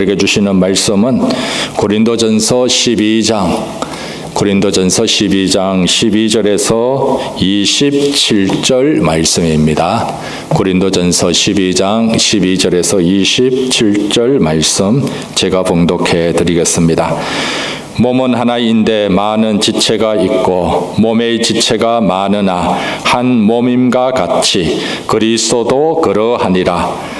우리에게 주시는 말씀은 고린도전서 12장 고린도전서 12장 12절에서 27절 말씀입니다. 고린도전서 12장 12절에서 27절 말씀 제가 봉독해 드리겠습니다. 몸은 하나인데 많은 지체가 있고 몸의 지체가 많으나 한 몸임과 같이 그리스도도 그러하니라.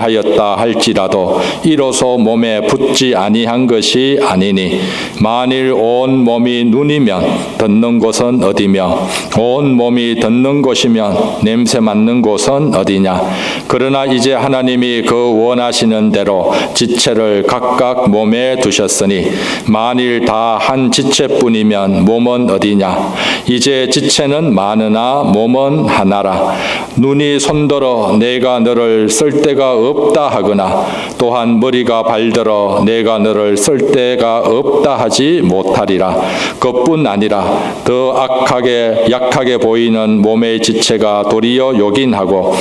할지라도 이로써 몸에 붙지 아니한 것이 아니니 만일 온 몸이 눈이면 듣는 곳은 어디며 온 몸이 듣는 곳이면 냄새 맡는 곳은 어디냐? 그러나 이제 하나님이 그 원하시는 대로 지체를 각각 몸에 두셨으니 만일 다 한 지체뿐이면 몸은 어디냐? 이제 지체는 많으나 몸은 하나라. 눈이 손들어 내가 너를 쓸 데가 없다 하거나 또한 머리가 발들어 내가 너를 쓸 데가 없다 하지 못하리라. 그뿐 아니라 더 악하게 약하게 보이는 몸의 지체가 도리어 요긴하고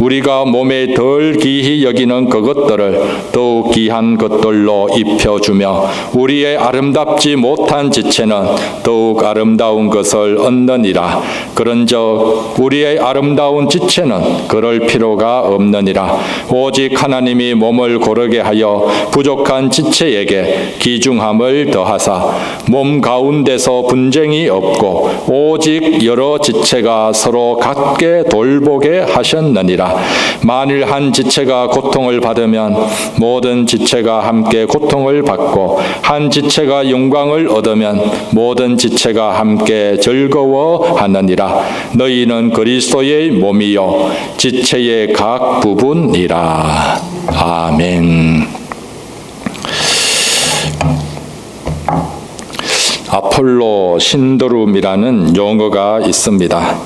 우리가 몸에 덜 귀히 여기는 그것들을 더욱 귀한 것들로 입혀주며 우리의 아름답지 못한 지체는 더욱 아름다운 것을 얻느니라. 그런즉 우리의 아름다운 지체는 그럴 필요가 없느니라. 오직 하나님이 몸을 고르게 하여 부족한 지체에게 기중함을 더하사 몸 가운데서 분쟁이 없고 오직 여러 지체가 서로 같게 돌보게 하셨느니라. 만일 한 지체가 고통을 받으면 모든 지체가 함께 고통을 받고 한 지체가 영광을 얻으면 모든 지체가 함께 즐거워하느니라. 너희는 그리스도의 몸이요 지체의 각 부분이라 아멘. 아폴로 신드룸이라는 용어가 있습니다.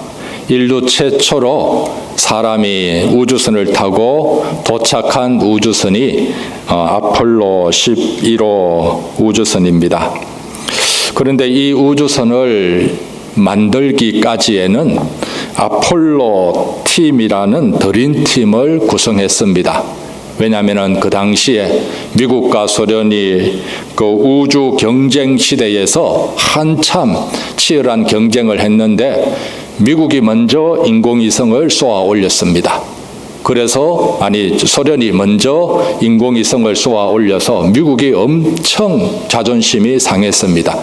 인류 최초로 사람이 우주선을 타고 도착한 우주선이 어, 아폴로 11호 우주선입니다. 그런데 이 우주선을 만들기까지에는 아폴로 팀이라는 드림 팀을 구성했습니다. 왜냐하면 그 당시에 미국과 소련이 그 우주 경쟁 시대에서 한참 치열한 경쟁을 했는데 미국이 먼저 인공위성을 쏘아 올렸습니다. 그래서 아니 소련이 먼저 인공위성을 쏘아 올려서 미국이 엄청 자존심이 상했습니다.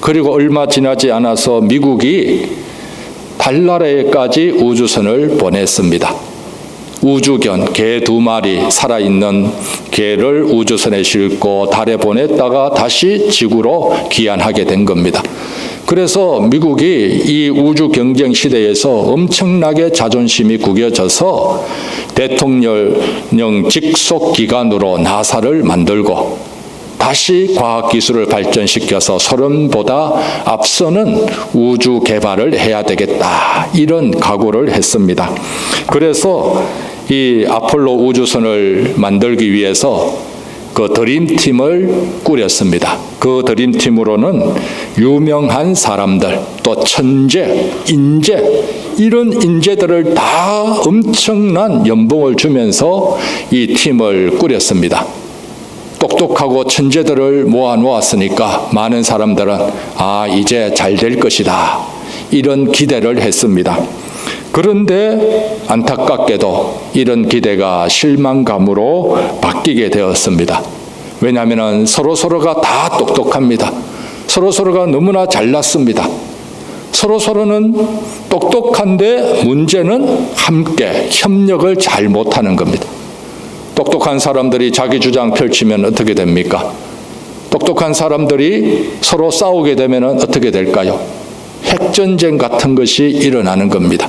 그리고 얼마 지나지 않아서 미국이 달나라에까지 우주선을 보냈습니다. 우주견 개 두 마리 살아있는 개를 우주선에 싣고 달에 보냈다가 다시 지구로 귀환하게 된 겁니다. 그래서 미국이 이 우주 경쟁 시대에서 엄청나게 자존심이 구겨져서 대통령 직속 기관으로 나사를 만들고 다시 과학 기술을 발전시켜서 소련보다 앞서는 우주 개발을 해야 되겠다 이런 각오를 했습니다. 그래서 이 아폴로 우주선을 만들기 위해서 그 드림팀을 꾸렸습니다. 그 드림팀으로는 유명한 사람들, 또 천재, 인재, 이런 인재들을 다 엄청난 연봉을 주면서 이 팀을 꾸렸습니다. 똑똑하고 천재들을 모아 놓았으니까 많은 사람들은 아, 이제 잘 될 것이다. 이런 기대를 했습니다. 그런데 안타깝게도 이런 기대가 실망감으로 바뀌게 되었습니다. 왜냐하면 서로 서로가 다 똑똑합니다. 서로 서로가 너무나 잘났습니다. 서로 서로는 똑똑한데 문제는 함께 협력을 잘 못하는 겁니다. 똑똑한 사람들이 자기 주장 펼치면 어떻게 됩니까? 똑똑한 사람들이 서로 싸우게 되면 어떻게 될까요? 핵전쟁 같은 것이 일어나는 겁니다.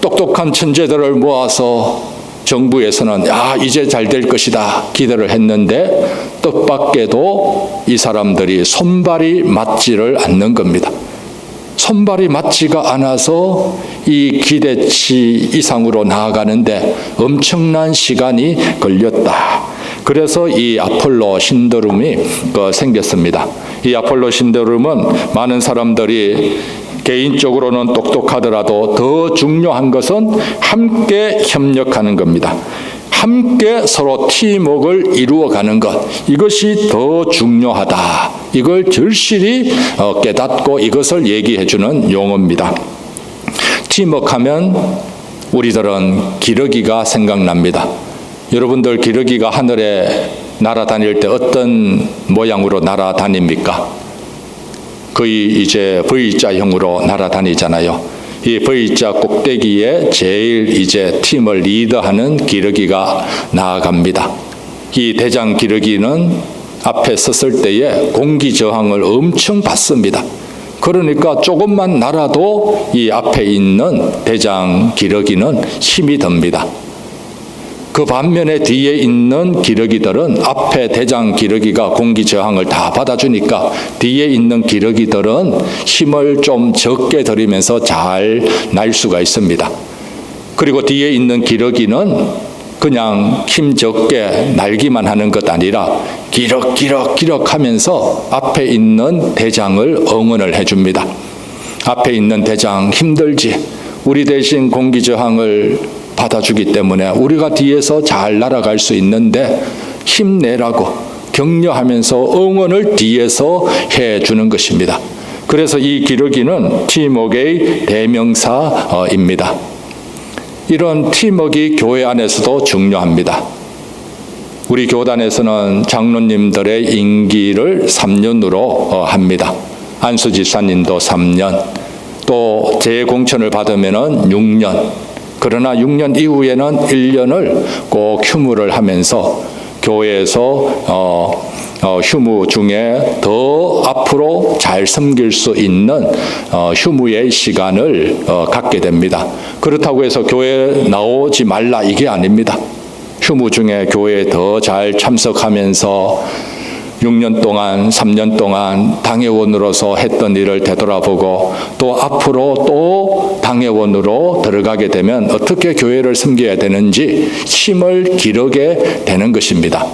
똑똑한 천재들을 모아서 정부에서는 야 이제 잘 될 것이다 기대를 했는데 뜻밖에도 이 사람들이 손발이 맞지를 않는 겁니다. 손발이 맞지가 않아서 이 기대치 이상으로 나아가는데 엄청난 시간이 걸렸다. 그래서 이 아폴로 신드롬이 그 생겼습니다. 이 아폴로 신드롬은 많은 사람들이 개인적으로는 똑똑하더라도 더 중요한 것은 함께 협력하는 겁니다. 함께 서로 팀워크를 이루어가는 것 이것이 더 중요하다. 이걸 절실히 어, 깨닫고 이것을 얘기해주는 용어입니다. 팀워크하면 우리들은 기러기가 생각납니다. 여러분들 기러기가 하늘에 날아다닐 때 어떤 모양으로 날아다닙니까? 거의 이제 V자형으로 날아다니잖아요. 이 V자 꼭대기에 제일 이제 팀을 리더하는 기러기가 나아갑니다. 이 대장 기러기는 앞에 섰을 때에 공기 저항을 엄청 받습니다. 그러니까 조금만 날아도 이 앞에 있는 대장 기러기는 힘이 듭니다. 그 반면에 뒤에 있는 기러기들은 앞에 대장 기러기가 공기 저항을 다 받아주니까 뒤에 있는 기러기들은 힘을 좀 적게 들이면서 잘 날 수가 있습니다. 그리고 뒤에 있는 기러기는 그냥 힘 적게 날기만 하는 것 아니라 기럭기럭기럭 하면서 앞에 있는 대장을 응원을 해줍니다. 앞에 있는 대장 힘들지. 우리 대신 공기 저항을 받아주기 때문에 우리가 뒤에서 잘 날아갈 수 있는데 힘내라고 격려하면서 응원을 뒤에서 해 주는 것입니다. 그래서 이 기러기는 팀워크의 대명사입니다. 이런 팀워크 교회 안에서도 중요합니다. 우리 교단에서는 장로님들의 임기를 3년으로 합니다. 안수 집사님도 3년, 또 재공천을 받으면은 6년, 그러나 6년 이후에는 1년을 꼭 휴무를 하면서 교회에서 어, 어, 휴무 중에 더 앞으로 잘 섬길 수 있는 어, 휴무의 시간을 어, 갖게 됩니다. 그렇다고 해서 교회 나오지 말라 이게 아닙니다. 휴무 중에 교회에 더 잘 참석하면서 6년 동안, 3년 동안 당회원으로서 했던 일을 되돌아보고 또 앞으로 또 당회원으로 들어가게 되면 어떻게 교회를 섬겨야 되는지 힘을 기르게 되는 것입니다.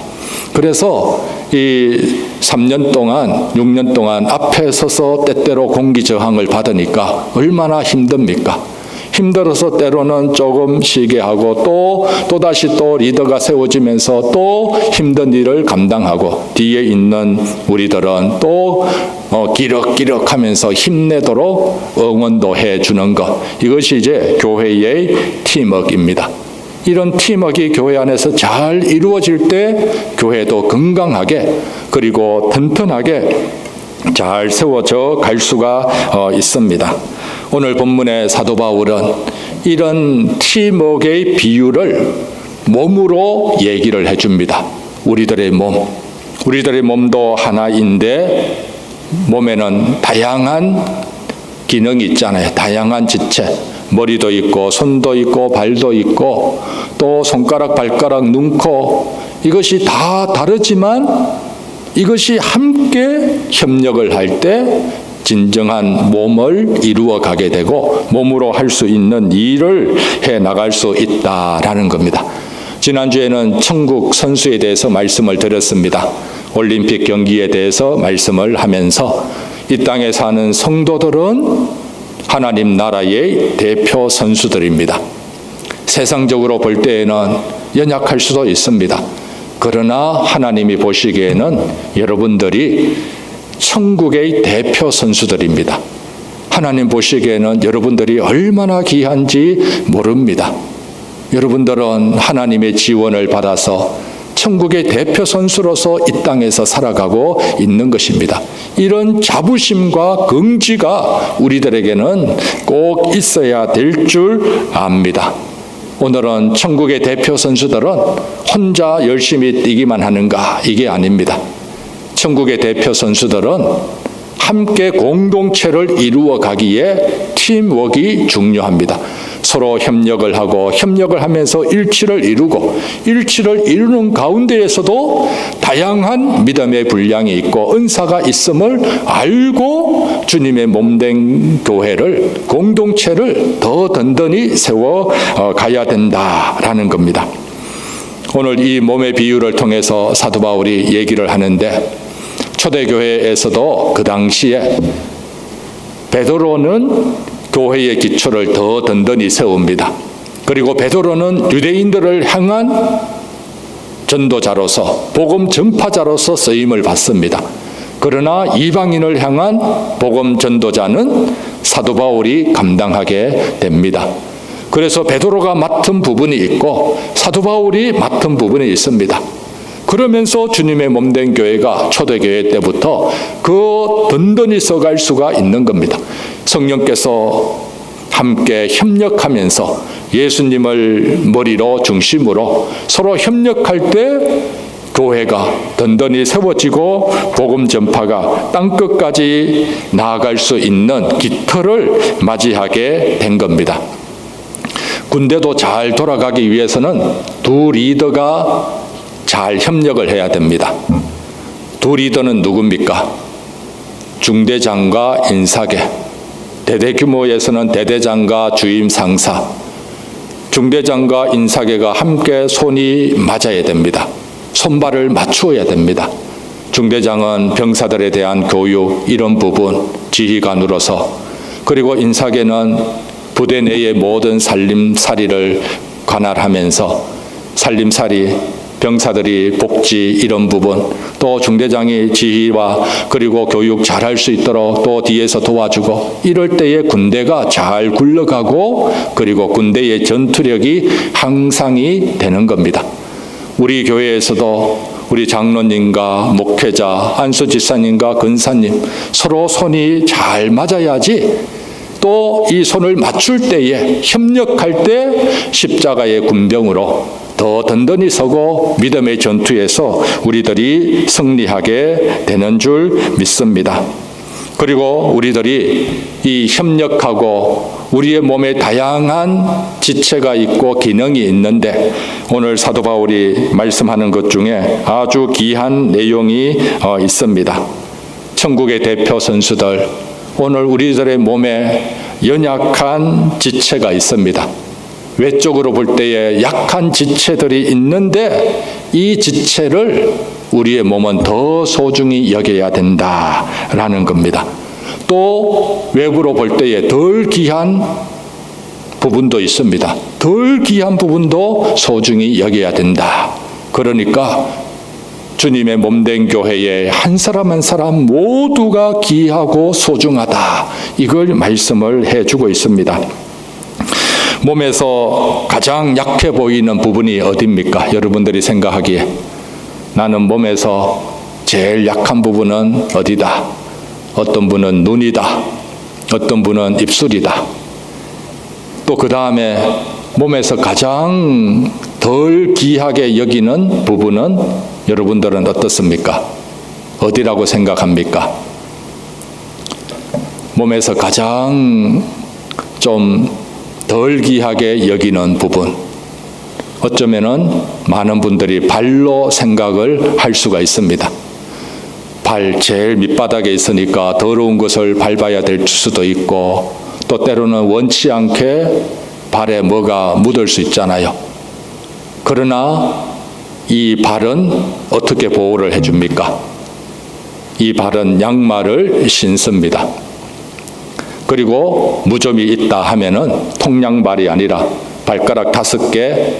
그래서 이 3년 동안, 6년 동안 앞에 서서 때때로 공기 저항을 받으니까 얼마나 힘듭니까? 힘들어서 때로는 조금 쉬게 하고 또 또다시 또 리더가 세워지면서 또 힘든 일을 감당하고 뒤에 있는 우리들은 또 어, 기럭기럭 하면서 힘내도록 응원도 해 주는 것. 이것이 이제 교회의 팀워크입니다. 이런 팀워크 교회 안에서 잘 이루어질 때 교회도 건강하게 그리고 튼튼하게 잘 세워져 갈 수가 어, 있습니다. 오늘 본문의 사도 바울은 이런 팀워크의 비유를 몸으로 얘기를 해줍니다. 우리들의 몸, 우리들의 몸도 하나인데 몸에는 다양한 기능이 있잖아요. 다양한 지체. 머리도 있고, 손도 있고, 발도 있고, 또 손가락, 발가락, 눈, 코. 이것이 다 다르지만 이것이 함께 협력을 할 때 진정한 몸을 이루어 가게 되고 몸으로 할 수 있는 일을 해 나갈 수 있다라는 겁니다. 지난주에는 천국 선수에 대해서 말씀을 드렸습니다. 올림픽 경기에 대해서 말씀을 하면서 이 땅에 사는 성도들은 하나님 나라의 대표 선수들입니다. 세상적으로 볼 때에는 연약할 수도 있습니다. 그러나 하나님이 보시기에는 여러분들이 천국의 대표 선수들입니다. 하나님 보시기에는 여러분들이 얼마나 귀한지 모릅니다. 여러분들은 하나님의 지원을 받아서 천국의 대표 선수로서 이 땅에서 살아가고 있는 것입니다. 이런 자부심과 긍지가 우리들에게는 꼭 있어야 될 줄 압니다. 오늘은 천국의 대표 선수들은 혼자 열심히 뛰기만 하는가 이게 아닙니다. 천국의 대표 선수들은 함께 공동체를 이루어 가기에 팀워크가 중요합니다. 서로 협력을 하고 협력을 하면서 일치를 이루고 일치를 이루는 가운데에서도 다양한 믿음의 분량이 있고 은사가 있음을 알고 주님의 몸된 교회를 공동체를 더 든든히 세워 어, 가야 된다라는 겁니다. 오늘 이 몸의 비유를 통해서 사도 바울이 얘기를 하는데 초대교회에서도 그 당시에 베드로는 교회의 기초를 더 든든히 세웁니다. 그리고 베드로는 유대인들을 향한 전도자로서 복음 전파자로서 쓰임을 받습니다. 그러나 이방인을 향한 복음 전도자는 사도 바울이 감당하게 됩니다. 그래서 베드로가 맡은 부분이 있고 사도 바울이 맡은 부분이 있습니다. 그러면서 주님의 몸된 교회가 초대교회 때부터 그 든든히 서갈 수가 있는 겁니다. 성령께서 함께 협력하면서 예수님을 머리로 중심으로 서로 협력할 때 교회가 든든히 세워지고 복음 전파가 땅 끝까지 나아갈 수 있는 깃털을 맞이하게 된 겁니다. 군대도 잘 돌아가기 위해서는 두 리더가 잘 협력을 해야 됩니다. 두 리더는 누굽니까? 중대장과 인사계. 대대 규모에서는 대대장과 주임 상사. 중대장과 인사계가 함께 손이 맞아야 됩니다. 손발을 맞추어야 됩니다. 중대장은 병사들에 대한 교육 이런 부분 지휘관으로서 그리고 인사계는 부대 내의 모든 살림살이를 관할하면서 살림살이 병사들이 복지 이런 부분 또 중대장이 지휘와 그리고 교육 잘할 수 있도록 또 뒤에서 도와주고 이럴 때에 군대가 잘 굴러가고 그리고 군대의 전투력이 향상이 되는 겁니다. 우리 교회에서도 우리 장로님과 목회자, 안수 지사님과 근사님 서로 손이 잘 맞아야지 또 이 손을 맞출 때에 협력할 때 십자가의 군병으로 더 든든히 서고 믿음의 전투에서 우리들이 승리하게 되는 줄 믿습니다. 그리고 우리들이 이 협력하고 우리의 몸에 다양한 지체가 있고 기능이 있는데 오늘 사도 바울이 말씀하는 것 중에 아주 귀한 내용이 어, 있습니다. 천국의 대표 선수들 오늘 우리들의 몸에 연약한 지체가 있습니다. 외적으로 볼 때에 약한 지체들이 있는데 이 지체를 우리의 몸은 더 소중히 여겨야 된다라는 겁니다. 또 외부로 볼 때에 덜 귀한 부분도 있습니다. 덜 귀한 부분도 소중히 여겨야 된다. 그러니까 주님의 몸된 교회에 한 사람 한 사람 모두가 귀하고 소중하다. 이걸 말씀을 해주고 있습니다. 몸에서 가장 약해 보이는 부분이 어디입니까? 여러분들이 생각하기에 나는 몸에서 제일 약한 부분은 어디다? 어떤 분은 눈이다. 어떤 분은 입술이다. 또 그 다음에 몸에서 가장 덜 귀하게 여기는 부분은 여러분들은 어떻습니까? 어디라고 생각합니까? 몸에서 가장 좀 덜 귀하게 여기는 부분. 어쩌면은 많은 분들이 발로 생각을 할 수가 있습니다. 발 제일 밑바닥에 있으니까 더러운 것을 밟아야 될 수도 있고 또 때로는 원치 않게 발에 뭐가 묻을 수 있잖아요. 그러나 이 발은 어떻게 보호를 해줍니까? 이 발은 양말을 신습니다. 그리고 무좀이 있다 하면은 통양발이 아니라 발가락 다섯 개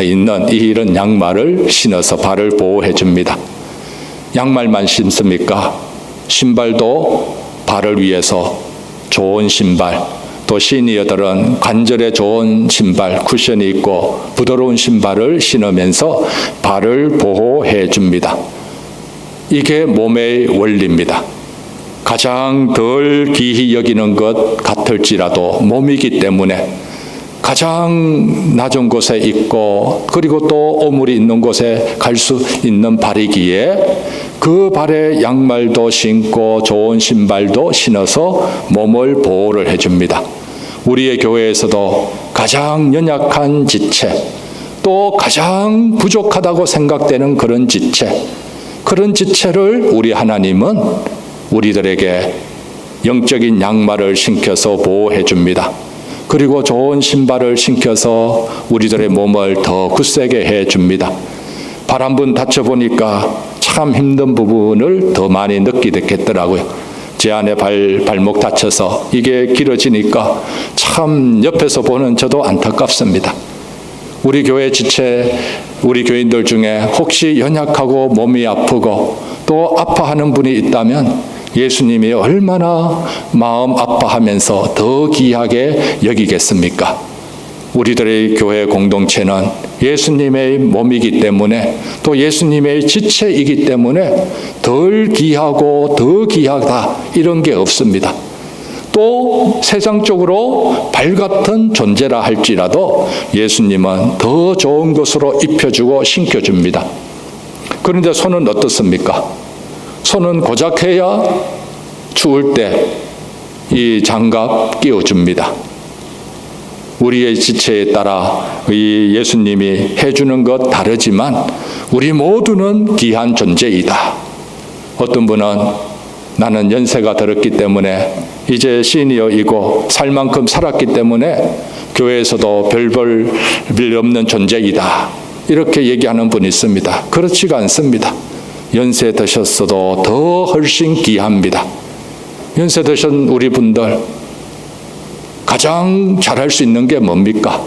있는 이런 양말을 신어서 발을 보호해 줍니다. 양말만 신습니까? 신발도 발을 위해서 좋은 신발, 또 시니어들은 관절에 좋은 신발, 쿠션이 있고 부드러운 신발을 신으면서 발을 보호해 줍니다. 이게 몸의 원리입니다. 가장 덜 귀히 여기는 것 같을지라도 몸이기 때문에 가장 낮은 곳에 있고 그리고 또 오물이 있는 곳에 갈 수 있는 발이기에 그 발에 양말도 신고 좋은 신발도 신어서 몸을 보호를 해줍니다. 우리의 교회에서도 가장 연약한 지체, 또 가장 부족하다고 생각되는 그런 지체, 그런 지체를 우리 하나님은 우리들에게 영적인 양말을 신겨서 보호해 줍니다. 그리고 좋은 신발을 신겨서 우리들의 몸을 더 굳세게 해 줍니다. 발 한 번 다쳐보니까 참 힘든 부분을 더 많이 느끼겠더라고요. 제 안에 발, 발목 다쳐서 이게 길어지니까 참 옆에서 보는 저도 안타깝습니다. 우리 교회 지체, 우리 교인들 중에 혹시 연약하고 몸이 아프고 또 아파하는 분이 있다면 예수님이 얼마나 마음 아파하면서 더 귀하게 여기겠습니까? 우리들의 교회 공동체는 예수님의 몸이기 때문에 또 예수님의 지체이기 때문에 덜 귀하고 더 귀하다 이런 게 없습니다. 또 세상적으로 발 같은 존재라 할지라도 예수님은 더 좋은 것으로 입혀주고 신겨줍니다. 그런데 손은 어떻습니까? 손은 고작 해야 추울 때 이 장갑 끼워줍니다. 우리의 지체에 따라 이 예수님이 해주는 것 다르지만 우리 모두는 귀한 존재이다. 어떤 분은 나는 연세가 들었기 때문에 이제 시니어이고 살 만큼 살았기 때문에 교회에서도 별볼 일 없는 존재이다. 이렇게 얘기하는 분이 있습니다. 그렇지가 않습니다. 연세 드셨어도 더 훨씬 귀합니다. 연세 드신 우리 분들 가장 잘할 수 있는 게 뭡니까?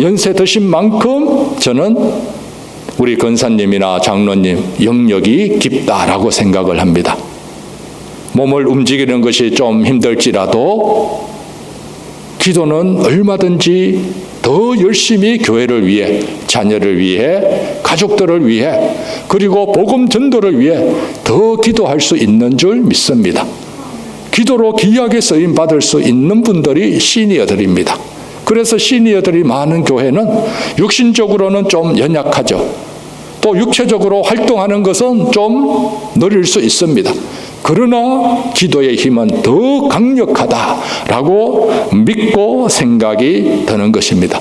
연세 드신 만큼 저는 우리 권사님이나 장로님 영역이 깊다라고 생각을 합니다. 몸을 움직이는 것이 좀 힘들지라도 기도는 얼마든지 더 열심히 교회를 위해, 자녀를 위해, 가족들을 위해, 그리고 복음 전도를 위해 더 기도할 수 있는 줄 믿습니다. 기도로 귀하게 쓰임 받을 수 있는 분들이 시니어들입니다. 그래서 시니어들이 많은 교회는 육신적으로는 좀 연약하죠. 또 육체적으로 활동하는 것은 좀 느릴 수 있습니다. 그러나 기도의 힘은 더 강력하다라고 믿고 생각이 드는 것입니다.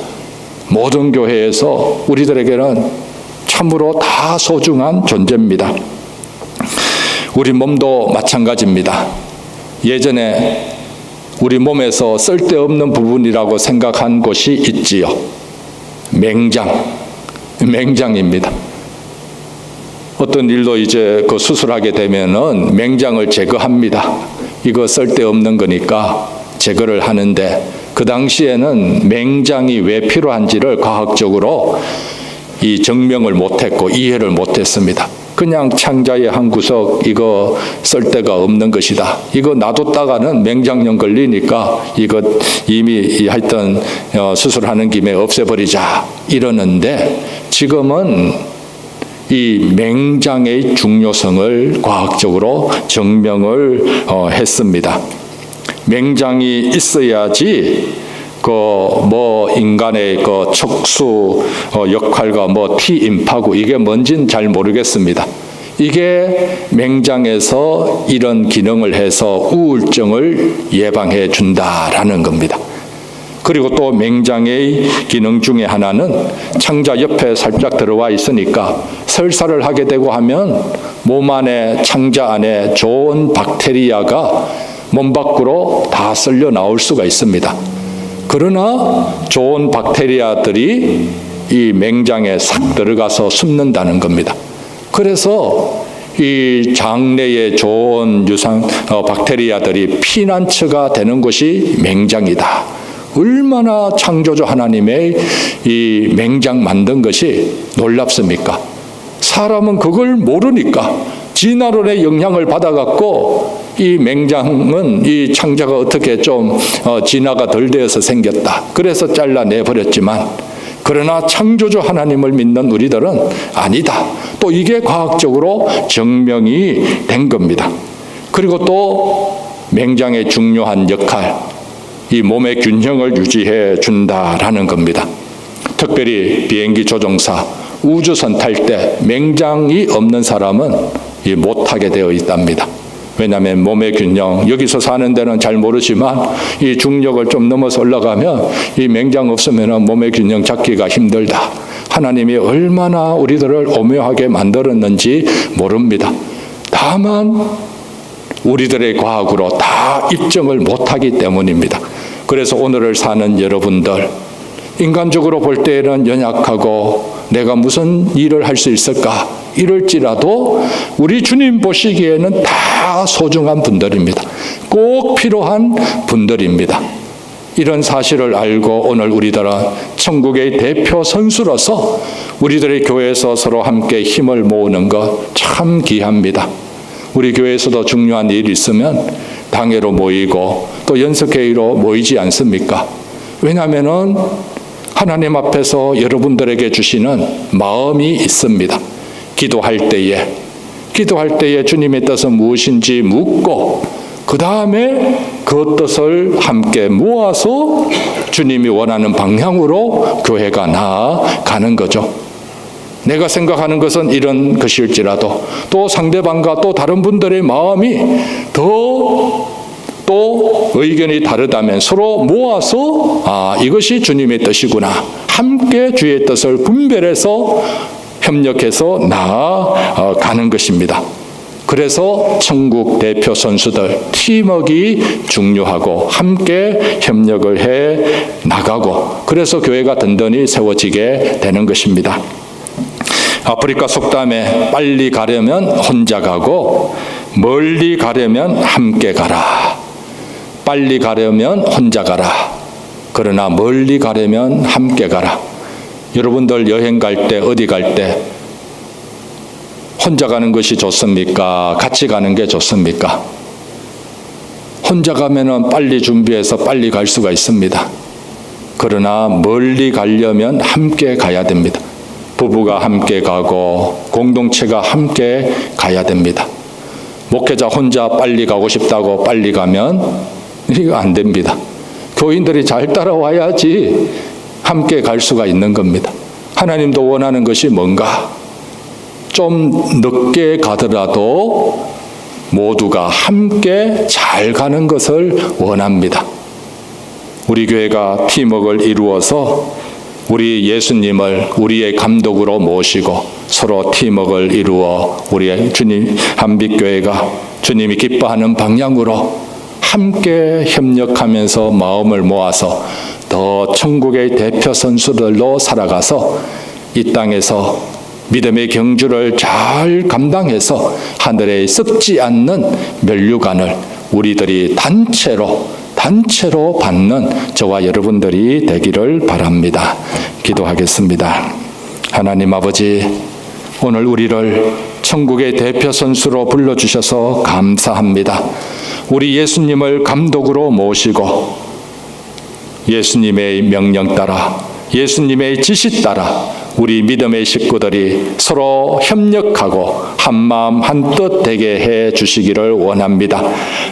모든 교회에서 우리들에게는 참으로 다 소중한 존재입니다. 우리 몸도 마찬가지입니다. 예전에 우리 몸에서 쓸데없는 부분이라고 생각한 곳이 있지요. 맹장, 맹장입니다. 어떤 일도 이제 그 수술하게 되면은 맹장을 제거합니다. 이거 쓸데없는 거니까 제거를 하는데 그 당시에는 맹장이 왜 필요한지를 과학적으로 이 증명을 못했고 이해를 못했습니다. 그냥 창자의 한 구석 이거 쓸 데가 없는 것이다. 이거 놔뒀다가는 맹장염 걸리니까 이거 이미 하여튼 어, 수술하는 김에 없애버리자 이러는데 지금은 이 맹장의 중요성을 과학적으로 증명을 어, 했습니다. 맹장이 있어야지 그 뭐 인간의 그 척수 어, 역할과 뭐 T 임파구 이게 뭔진 잘 모르겠습니다. 이게 맹장에서 이런 기능을 해서 우울증을 예방해 준다라는 겁니다. 그리고 또 맹장의 기능 중에 하나는 창자 옆에 살짝 들어와 있으니까 설사를 하게 되고 하면 몸 안에 창자 안에 좋은 박테리아가 몸 밖으로 다 쓸려 나올 수가 있습니다. 그러나 좋은 박테리아들이 이 맹장에 싹 들어가서 숨는다는 겁니다. 그래서 이 장내에 좋은 유산 어, 박테리아들이 피난처가 되는 곳이 맹장이다. 얼마나 창조주 하나님의 이 맹장 만든 것이 놀랍습니까? 사람은 그걸 모르니까 진화론의 영향을 받아갖고 이 맹장은 이 창자가 어떻게 좀 어, 진화가 덜 되어서 생겼다. 그래서 잘라내 버렸지만 그러나 창조주 하나님을 믿는 우리들은 아니다. 또 이게 과학적으로 증명이 된 겁니다. 그리고 또 맹장의 중요한 역할, 이 몸의 균형을 유지해 준다라는 겁니다. 특별히 비행기 조종사, 우주선 탈 때 맹장이 없는 사람은 못 타게 되어 있답니다. 왜냐하면 몸의 균형 여기서 사는 데는 잘 모르지만 이 중력을 좀 넘어서 올라가면 이 맹장 없으면 몸의 균형 잡기가 힘들다. 하나님이 얼마나 우리들을 오묘하게 만들었는지 모릅니다. 다만 우리들의 과학으로 다 입증을 못하기 때문입니다. 그래서 오늘을 사는 여러분들 인간적으로 볼 때에는 연약하고 내가 무슨 일을 할 수 있을까 이럴지라도 우리 주님 보시기에는 다 소중한 분들입니다. 꼭 필요한 분들입니다. 이런 사실을 알고 오늘 우리들은 천국의 대표 선수로서 우리들의 교회에서 서로 함께 힘을 모으는 것 참 귀합니다. 우리 교회에서도 중요한 일이 있으면 당회로 모이고 또 연석회의로 모이지 않습니까? 왜냐하면은 하나님 앞에서 여러분들에게 주시는 마음이 있습니다. 기도할 때에 기도할 때에 주님의 뜻은 무엇인지 묻고 그 다음에 그 뜻을 함께 모아서 주님이 원하는 방향으로 교회가 나아가는 거죠. 내가 생각하는 것은 이런 것일지라도 또 상대방과 또 다른 분들의 마음이 더 또 의견이 다르다면 서로 모아서 아 이것이 주님의 뜻이구나 함께 주의 뜻을 분별해서 협력해서 나아가는 것입니다. 그래서 천국 대표 선수들 팀워크가 중요하고 함께 협력을 해 나가고 그래서 교회가 든든히 세워지게 되는 것입니다. 아프리카 속담에 빨리 가려면 혼자 가고 멀리 가려면 함께 가라. 빨리 가려면 혼자 가라. 그러나 멀리 가려면 함께 가라. 여러분들 여행 갈 때 어디 갈 때 혼자 가는 것이 좋습니까? 같이 가는 게 좋습니까? 혼자 가면은 빨리 준비해서 빨리 갈 수가 있습니다. 그러나 멀리 가려면 함께 가야 됩니다. 부부가 함께 가고 공동체가 함께 가야 됩니다. 목회자 혼자 빨리 가고 싶다고 빨리 가면 이거 안 됩니다. 교인들이 잘 따라와야지 함께 갈 수가 있는 겁니다. 하나님도 원하는 것이 뭔가? 좀 늦게 가더라도 모두가 함께 잘 가는 것을 원합니다. 우리 교회가 팀웍을 이루어서 우리 예수님을 우리의 감독으로 모시고 서로 팀웍을 이루어 우리의 주님 한빛교회가 주님이 기뻐하는 방향으로 함께 협력하면서 마음을 모아서 더 천국의 대표 선수들로 살아가서 이 땅에서 믿음의 경주를 잘 감당해서 하늘에 썩지 않는 멸류관을 우리들이 단체로 단체로 받는 저와 여러분들이 되기를 바랍니다. 기도하겠습니다. 하나님 아버지, 오늘 우리를 천국의 대표 선수로 불러 주셔서 감사합니다. 우리 예수님을 감독으로 모시고 예수님의 명령 따라 예수님의 지시 따라 우리 믿음의 식구들이 서로 협력하고 한마음 한뜻 되게 해 주시기를 원합니다.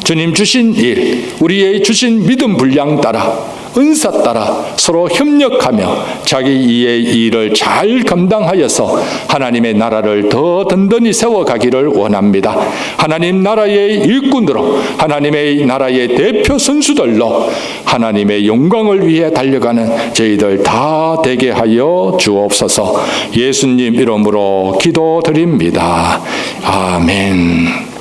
주님 주신 일, 우리의 주신 믿음 분량 따라 은사 따라 서로 협력하며 자기 이의 일을 잘 감당하여서 하나님의 나라를 더 든든히 세워가기를 원합니다. 하나님 나라의 일꾼으로 하나님의 나라의 대표 선수들로 하나님의 영광을 위해 달려가는 저희들 다 되게 하여 주옵소서 예수님 이름으로 기도드립니다. 아멘.